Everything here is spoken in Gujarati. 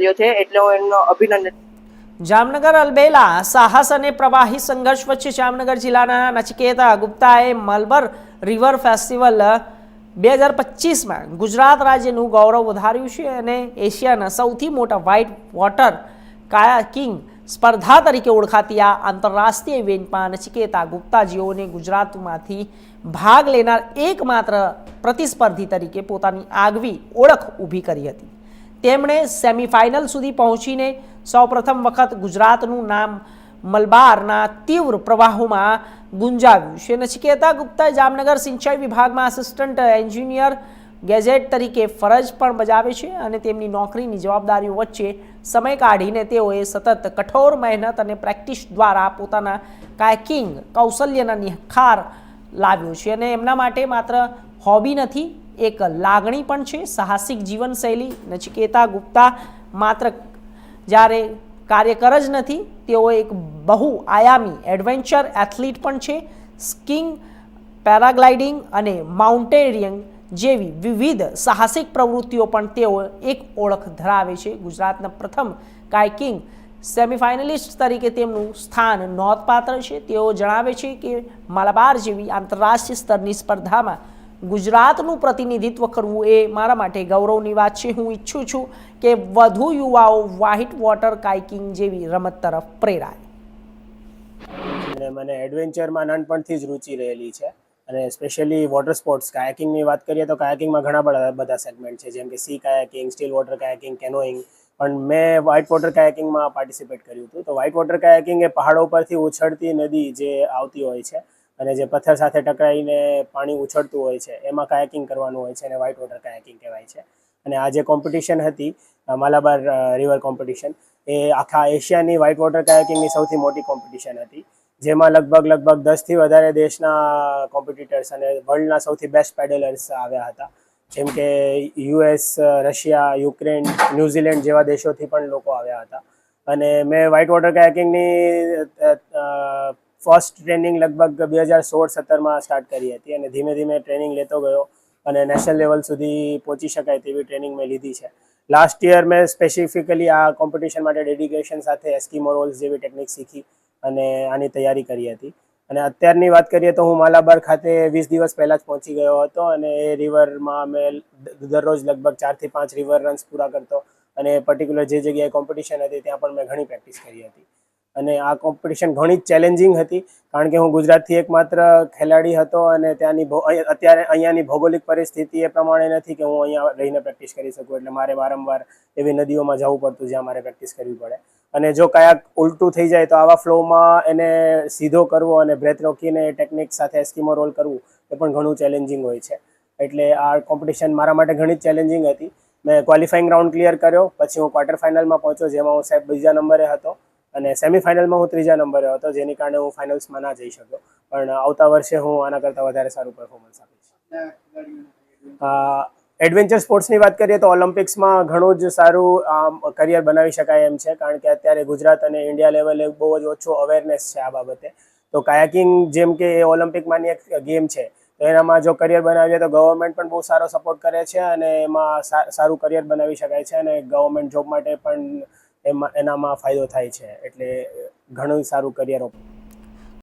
કર્યો છે એટલે હું એમનો અભિનંદન જામનગર અલબેલા સાહસ અને પ્રવાહી સંઘર્ષ વચ્ચે જામનગર જિલ્લાના નચિકેતા ગુપ્તાએ મલબર રિવર ફેસ્ટિવલ બે હજાર પચીસમાં ગુજરાત રાજ્યનું ગૌરવ વધાર્યું છે અને એશિયાના સૌથી મોટા વ્હાઇટ વોટર કાયાકિંગ સ્પર્ધા તરીકે ઓળખાતી આ આંતરરાષ્ટ્રીય ઇવેન્ટમાં નચિકેતા ગુપ્તાજીઓને ગુજરાતમાંથી ભાગ લેનાર એકમાત્ર પ્રતિસ્પર્ધી તરીકે પોતાની આગવી ઓળખ ઊભી કરી હતી. તેમણે સેમિફાઇનલ સુધી પહોંચીને સૌપ્રથમ વખત ગુજરાતનું નામ મલબારના તીવ્ર પ્રવાહોમાં ગુંજાવ્યું છે. નચિકેતા ગુપ્તા જામનગર સિંચાઈ વિભાગમાં આસિસ્ટન્ટ એન્જિનિયર ગેજેટ તરીકે ફરજ પણ બજાવે છે અને તેમની નોકરીની જવાબદારીઓ વચ્ચે સમય કાઢીને તેઓએ સતત કઠોર મહેનત અને પ્રેક્ટિસ દ્વારા પોતાના કાયકિંગ કૌશલ્યના નિખાર લાવ્યો છે અને એમના માટે માત્ર હોબી નથી એક લાગણી પણ છે, સાહસિક જીવનશૈલી, નચિકેતા ગુપ્તા માત્ર જ્યારે કાર્યકર જ નથી, તેઓ એક બહુ આયામી એડવેન્ચર એથ્લીટ પણ છે. સ્કીંગ, પેરાગ્લાઇડિંગ અને માઉન્ટેરિયંગ જેવી વિવિધ સાહસિક પ્રવૃત્તિઓ પણ તેઓ એક ઓળખ ધરાવે છે. ગુજરાતના પ્રથમ કાયકિંગ સેમિફાઇનલિસ્ટ તરીકે તેમનું સ્થાન નોંધપાત્ર છે. તેઓ જણાવે છે કે માલાબાર જેવી આંતરરાષ્ટ્રીય સ્તરની સ્પર્ધામાં ગુજરાતનું પ્રતિનિધિત્વ કરવું એ મારા માટે ગૌરવની વાત છે. હું ઈચ્છું છું કે વધુ યુવાઓ વ્હાઇટ વોટર કાઇકિંગ જેવી રમત તરફ પ્રેરાય. મને એડવેન્ચરમાં નાનપણથી જ રુચિ રહેલી છે અને સ્પેશિયલી વોટર સ્પોર્ટ્સ, કાયાકિંગની વાત કરીએ તો કાયાકિંગમાં ઘણા બધા બધા સેગમેન્ટ છે, જેમ કે sea kayaking, still water kayaking canoeing પણ મેં વ્હાઇટ વોટર કાયાકિંગમાં પાર્ટિસિપેટ કર્યું હતું. તો વ્હાઇટ વોટર કાયાકિંગ એ પહાડો પરથી ઉછળતી નદી જે આવતી હોય છે અને જે પથ્થર સાથે ટકરાઈને પાણી ઉછળતું હોય છે, એમાં કાયાકિંગ કરવાનું હોય છે અને વ્હાઇટ વોટર કાયાકિંગ કહેવાય છે. અને આ જે કોમ્પિટિશન હતી માલાબાર રિવર કોમ્પિટિશન એ આખા એશિયાની વ્હાઇટ વોટર કાયાકિંગની સૌથી મોટી કોમ્પિટિશન હતી, જેમાં લગભગ લગભગ દસથી વધારે દેશના કોમ્પિટિટર્સ અને વર્લ્ડના સૌથી બેસ્ટ પેડલર્સ આવ્યા હતા. જેમ કે યુએસ રશિયા, યુક્રેન ન્યૂઝીલેન્ડ જેવા દેશોથી પણ લોકો આવ્યા હતા. અને મેં વ્હાઇટ વોટર કાયાકિંગની ફર્સ્ટ ટ્રેનિંગ લગભગ બે હજાર સોળ સત્તરમાં સ્ટાર્ટ કરી હતી અને ધીમે ધીમે ટ્રેનિંગ લેતો ગયો અને નેશનલ લેવલ સુધી પહોંચી શકાય તેવી ટ્રેનિંગ મેં લીધી છે. લાસ્ટ યર મેં સ્પેસિફિકલી આ કોમ્પિટિશન માટે ડેડિકેશન સાથે એસ્કીમો રોલ્સ જેવી ટેકનિક શીખી અને આની તૈયારી કરી હતી. અને અત્યારની વાત કરીએ તો હું માલાબાર ખાતે વીસ દિવસ પહેલાં જ પહોંચી ગયો હતો અને એ રિવરમાં મેં દરરોજ લગભગ ચારથી પાંચ રિવર રન્સ પૂરા કરતો અને પર્ટિક્યુલર જે જગ્યાએ કોમ્પિટિશન હતી ત્યાં પણ મેં ઘણી પ્રેક્ટિસ કરી હતી. અને આ કોમ્પિટિશન ઘણી જ ચેલેન્જિંગ હતી, કારણ કે હું ગુજરાતથી એકમાત્ર ખેલાડી હતો અને ત્યાંની અત્યારે અહીંયાની ભૌગોલિક પરિસ્થિતિ એ પ્રમાણે નથી કે હું અહીંયા રહીને પ્રેક્ટિસ કરી શકું, એટલે મારે વારંવાર એવી નદીઓમાં જવું પડતું જ્યાં મારે પ્રેક્ટિસ કરવી પડે. અને જો કયાક ઉલટું થઈ જાય તો આવા ફ્લોમાં એને સીધો કરવો અને બ્રેથ રોકીને ટેકનિક સાથે એસ્કીમો રોલ કરવું એ પણ ઘણું ચેલેન્જિંગ હોય છે. એટલે આ કોમ્પિટિશન મારા માટે ઘણી જ ચેલેન્જિંગ હતી. મેં ક્વોલિફાઇંગ રાઉન્ડ ક્લિયર કર્યો, પછી હું ક્વાર્ટર ફાઇનલમાં પહોંચ્યો, જેમાં હું સાહેબ બીજા નંબરે હતો. અને સેમિફાઇનલમાં હું ત્રીજા નંબરે હતો જેની કારણે હું ફાઇનલ્સમાં ના જઈ શક્યો. પણ આવતા વર્ષે હું આના કરતાં વધારે સારું પરફોર્મન્સ આપીશ. એડવેન્ચર સ્પોર્ટ્સની વાત કરીએ તો ઓલિમ્પિક્સમાં ઘણું જ સારું આમ કરિયર બનાવી શકાય એમ છે કારણ કે અત્યારે ગુજરાત અને ઇન્ડિયા લેવલે બહુ જ ઓછો અવેરનેસ છે આ બાબતે. તો કાયાકિંગ જેમ કે એ ઓલિમ્પિકમાંની એક ગેમ છે તો એનામાં જો કરિયર બનાવીએ તો ગવર્મેન્ટ પણ બહુ સારો સપોર્ટ કરે છે અને એમાં સારું કરિયર બનાવી શકાય છે અને ગવર્મેન્ટ જોબ માટે પણ એમાં એનામાં ફાયદો થાય છે. એટલે ઘણું સારું કરિયર